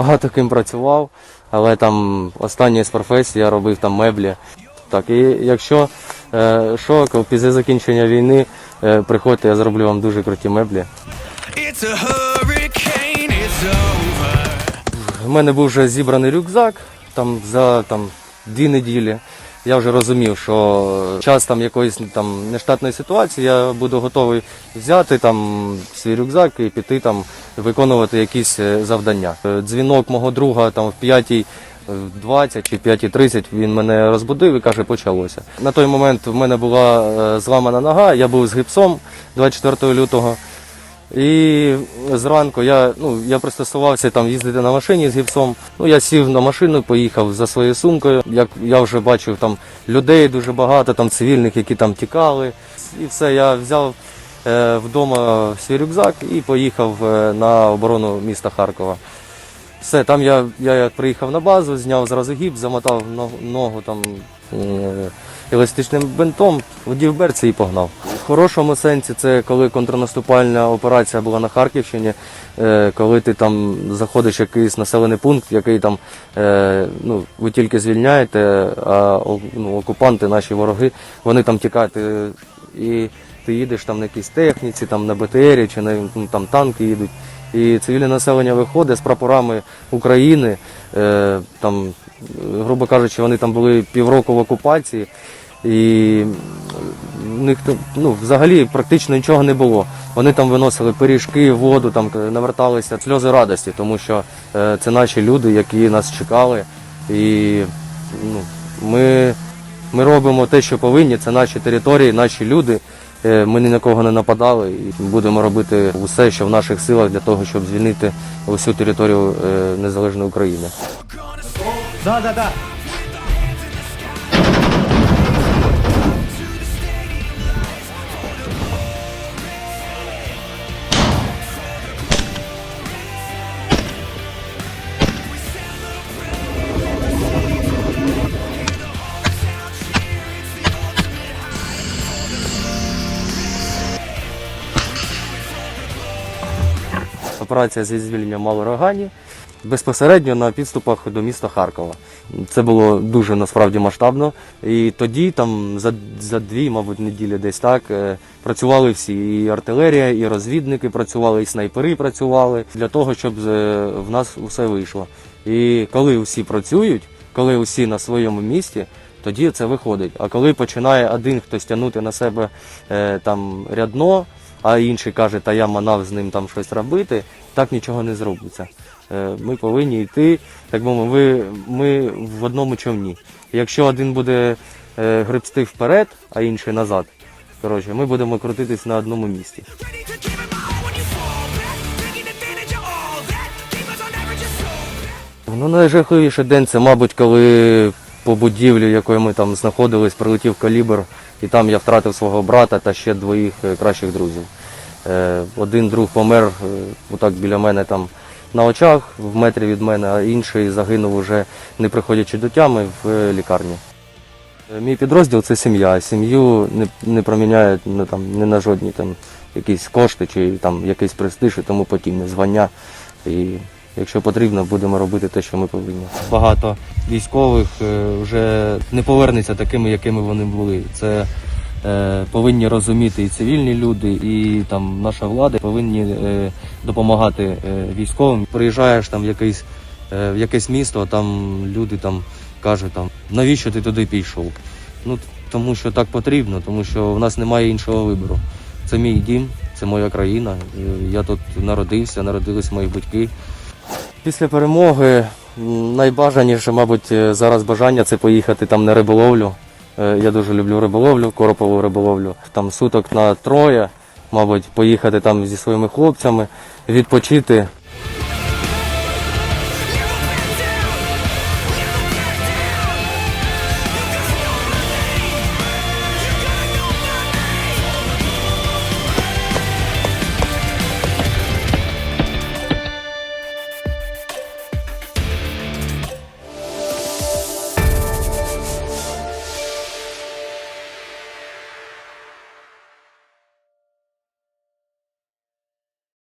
багато ким працював, але там останнє з професії я робив там меблі. Так, і якщо е, що, після закінчення війни е, приходьте, я зроблю вам дуже круті меблі. У мене був вже зібраний рюкзак там за там дві неділі. Я вже розумів, що час там якоїсь там нештатної ситуації я буду готовий взяти там свій рюкзак і піти там виконувати якісь е, завдання. Е, Дзвінок мого друга там в 5 в 20 чи 5.30 він мене розбудив і каже, почалося. На той момент в мене була е, зламана нога, я був з гіпсом 24 лютого. І зранку я, ну, я пристосувався там їздити на машині з гіпсом. Ну, я сів на машину, поїхав за своєю сумкою. Як я вже бачив там людей дуже багато, там цивільних, які там тікали. І все, я взяв е, вдома свій рюкзак і поїхав е, на оборону міста Харкова. Все, там я, я як приїхав на базу, зняв зразу гіпс, замотав ногу, там е, еластичним бинтом, вдів берці і погнав. В хорошому сенсі це коли контрнаступальна операція була на Харківщині, е, коли ти там заходиш в якийсь населений пункт, який там е, ну, ви тільки звільняєте, а ну, окупанти, наші вороги, вони там тікають. е, І ти їдеш там на якійсь техніці, там на БТРі чи на ну, там танки їдуть. І цивільне населення виходить з прапорами України. Там, грубо кажучи, вони там були півроку в окупації, і в них ну, взагалі практично нічого не було. Вони там виносили пиріжки, воду, там наверталися сльози радості, тому що е, це наші люди, які нас чекали. І ну, ми, ми робимо те, що повинні. Це наші території, наші люди. Е, Ми ні на кого не нападали і будемо робити усе, що в наших силах для того, щоб звільнити усю територію е, незалежної України. Да, да, да. Операція зі звільнення Малорогані безпосередньо на підступах до міста Харкова. Це було дуже насправді масштабно. І тоді, там за, за дві, мабуть, неділі десь так, е, працювали всі. І артилерія, і розвідники працювали, і снайпери працювали для того, щоб е, в нас все вийшло. І коли всі працюють, коли всі на своєму місці, тоді це виходить. А коли починає один хтось тягнути на себе е, там рядно, а інший каже, та я манав з ним там щось робити, так нічого не зробиться. Е, Ми повинні йти, так би мовити, ми в одному човні. Якщо один буде е, гребсти вперед, а інший назад, коротше, ми будемо крутитись на одному місці. Ну, найжахливіший день це, мабуть, коли по будівлі, якої ми там знаходились, прилетів калібр, і там я втратив свого брата та ще двоїх е, кращих друзів. Е, Один друг помер е, отак біля мене там на очах, в метрі від мене, а інший загинув уже не приходячи до тями в лікарні. Мій підрозділ це сім'я. Сім'ю не, не проміняють ну, там, не на жодні там, якісь кошти чи там, якийсь престиж і тому подібне, звання. І якщо потрібно, будемо робити те, що ми повинні. Багато військових е, вже не повернуться такими, якими вони були. Це е, повинні розуміти і цивільні люди, і там наша влада повинні е, допомагати військовим. Приїжджаєш там в якийсь, в якесь місто, там люди там кажуть, там, навіщо ти туди пішов? Ну, тому що так потрібно, тому що в нас немає іншого вибору. Це мій дім, це моя країна. Я тут народився, народились мої батьки. Після перемоги найбажаніше, мабуть, е, зараз бажання це поїхати там на риболовлю. Е, Я дуже люблю риболовлю, коропову риболовлю. Там суток на троє, мабуть, поїхати там зі своїми хлопцями, відпочити,